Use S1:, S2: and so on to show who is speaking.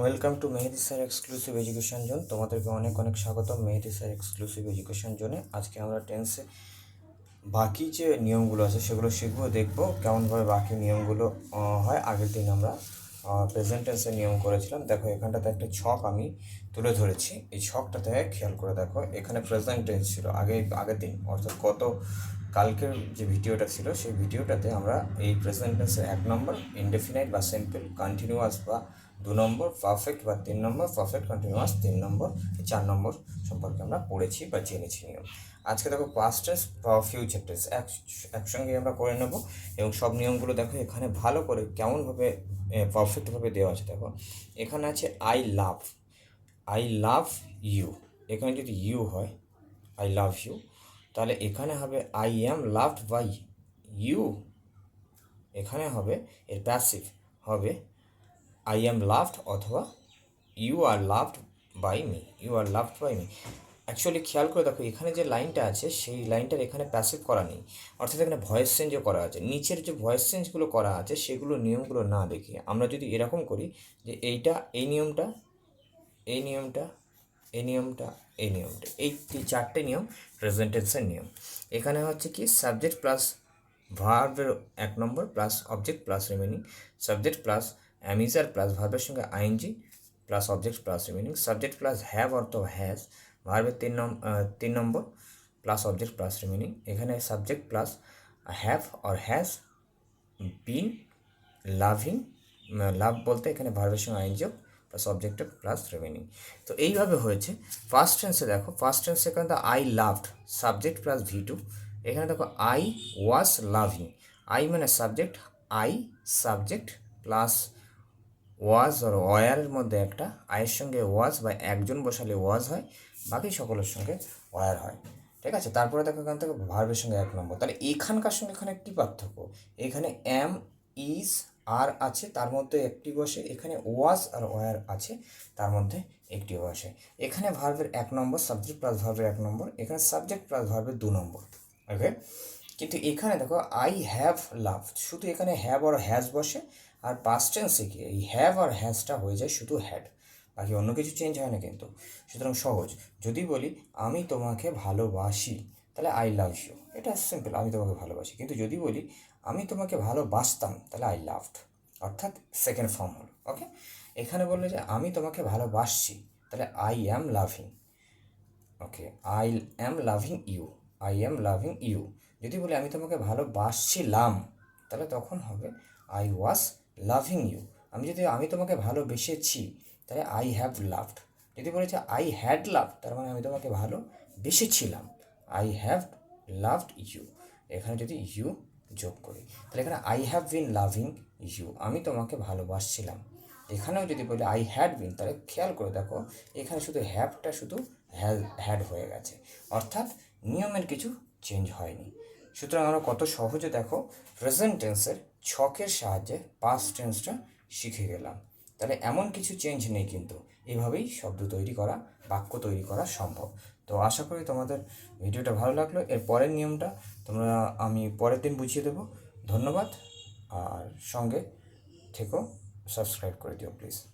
S1: Welcome to Mehedi sir exclusive education zone তোমাদেরকে অনেক অনেক স্বাগতম মেহেদি স্যার এক্সক্লুসিভ এডুকেশন জোনে আজকে আমরা টেন্সে বাকি যে নিয়মগুলো আছে সেগুলো শিখব, দেখব কেমনভাবে বাকি নিয়মগুলো হয়। আগের দিন আমরা প্রেজেন্ট টেন্সের নিয়ম করেছিলাম। দেখো, এখানটাতে একটা ছক আমি তুলে ধরেছি। এই ছকটাতে খেয়াল করে দেখো, এখানে প্রেজেন্ট টেন্স ছিল। আগে আগের দিন, অর্থাৎ গত কালকের যে ভিডিওটা ছিল, সেই ভিডিওটাতে আমরা এই প্রেজেন্ট টেন্সের এক নম্বর ইনডেফিনাইট বা সিম্পল কন্টিনিউয়াস বা দু নম্বর পারফেক্ট বা তিন নম্বর পারফেক্ট কন্টিনিউয়াস তিন নম্বর চার নম্বর সম্পর্কে আমরা পড়েছি বা জেনেছি। নিয়ম আজকে দেখো পাস্ট টেন্স বা ফিউচার টেন্স এক, একসঙ্গে আমরা করে নেব এবং সব নিয়মগুলো দেখো এখানে ভালো করে কেমনভাবে পারফেক্টভাবে দেওয়া আছে। দেখো, এখানে আছে I love I love you এখানে যদি ইউ হয় আই লাভ ইউ তাহলে এখানে হবে I am loved by you এখানে হবে এর প্যাসিভ হবে আই অ্যাম লাভড অথবা you are loved by me you are loved by me actually খেয়াল করে দেখো, এখানে যে লাইনটা আছে, সেই লাইনটার এখানে প্যাসিভ করা নেই। অর্থাৎ এখানে ভয়েস চেঞ্জও করা আছে। নিচের যে ভয়েস চেঞ্জগুলো করা আছে, সেগুলো নিয়মগুলো না দেখে আমরা যদি এরকম করি যে এইটা, এই নিয়মটা এই নিয়মটা এই নিয়মটা এই নিয়মটা এই চারটে নিয়ম প্রেজেন্টেন্সের নিয়ম। এখানে হচ্ছে কি সাবজেক্ট প্লাস ভার্বের এক নম্বর plus object plus remaining subject plus am is are plus ভার্বের সঙ্গে ING plus object plus remaining subject plus have অর্থ হ্যাজ ভার্বের তিন নম আহ, তিন নম্বর প্লাস অবজেক্ট প্লাস রিমেনিং এখানে subject plus have or has been loving love বলতে এখানে ভার্বের সঙ্গে আইনযোগ প্লাস অবজেক্টিভ প্লাস রিমেনিং তো এইভাবে হয়েছে। ফার্স্ট টেন্সে দেখো ফার্স্ট টেন্সে এখানে তো I loved subject plus V two এখানে দেখো আই ওয়াজ লাভিং আই মানে subject I subject plus was আর ওয়ারের মধ্যে একটা। আয়ের সঙ্গে ওয়াজ বা একজন বসালে ওয়াজ হয়, বাকি সকলের সঙ্গে ওয়ার হয়। ঠিক আছে? তারপরে দেখো এখান থেকে ভার্বের সঙ্গে এক নম্বর। তাহলে এখানকার সঙ্গে এখানে কী পার্থক্য? এখানে এম ইজ আর আছে, তার মধ্যে একটি বসে, এখানে ওয়াজ আর ওয়ার আছে, তার মধ্যে একটি বসে। এখানে ভার্বের এক নম্বর সাবজেক্ট প্লাস ভার্বের এক নম্বর, এখানে সাবজেক্ট প্লাস ভার্বের দু নম্বর ওকে কিন্তু এখানে দেখো আই হ্যাভ লাভ শুধু এখানে হ্যাভ আর হ্যাজ বসে, আর পাস্ট টেন্সে গিয়ে, এই হ্যাভ আর হ্যাজটা হয়ে যায় শুধু হ্যাড বাকি অন্য কিছু চেঞ্জ হয় না কিন্তু। সুতরাং সহজ, যদি বলি, আমি তোমাকে ভালোবাসি তাহলে আই লাভ ইউ এটা সিম্পল আমি তোমাকে ভালোবাসি। কিন্তু যদি বলি, আমি তোমাকে ভালোবাসতাম, তাহলে আই লাভড অর্থাৎ সেকেন্ড ফর্ম হলো ওকে এখানে বলল যে আমি তোমাকে ভালোবাসছি, তাহলে I am loving okay I am loving you I am loving you যদি বলি, আমি তোমাকে ভালোবাসছিলাম, তাহলে তখন হবে আই ওয়াজ লাভিং ইউ আমি যদি, আমি তোমাকে ভালোবেসেছি, তাহলে আই হ্যাভ লাভড যদি বলেছে আই হ্যাড লাভ তার মানে আমি তোমাকে ভালো বেসেছিলাম আই হ্যাভ লাভড ইউ এখানে যদি ইউ যোগ করি, তাহলে এখানে I have been loving you আমি তোমাকে ভালোবাসছিলাম। এখানেও যদি বলি আই হ্যাড বিন তাহলে খেয়াল করে দেখো, এখানে শুধু হ্যাভটা শুধু হ্যাড হয়ে গেছে। অর্থাৎ নিয়মের কিছু চেঞ্জ হয়নি। সুতরাং আমরা কত সহজে দেখো প্রেজেন্ট টেন্সের ছকের সাহায্যে পাস্ট টেন্সটা শিখে গেলাম। তাহলে এমন কিছু চেঞ্জ নেই কিন্তু। এভাবেই শব্দ তৈরি করা, বাক্য তৈরি করা সম্ভব। তো আশা করি তোমাদের ভিডিওটা ভালো লাগল। এর পরের নিয়মটা তোমরা আমি পরের দিন বুঝিয়ে দেবো। ধন্যবাদ। আর সঙ্গে থেকো, সাবস্ক্রাইব করে দিও, প্লিজ।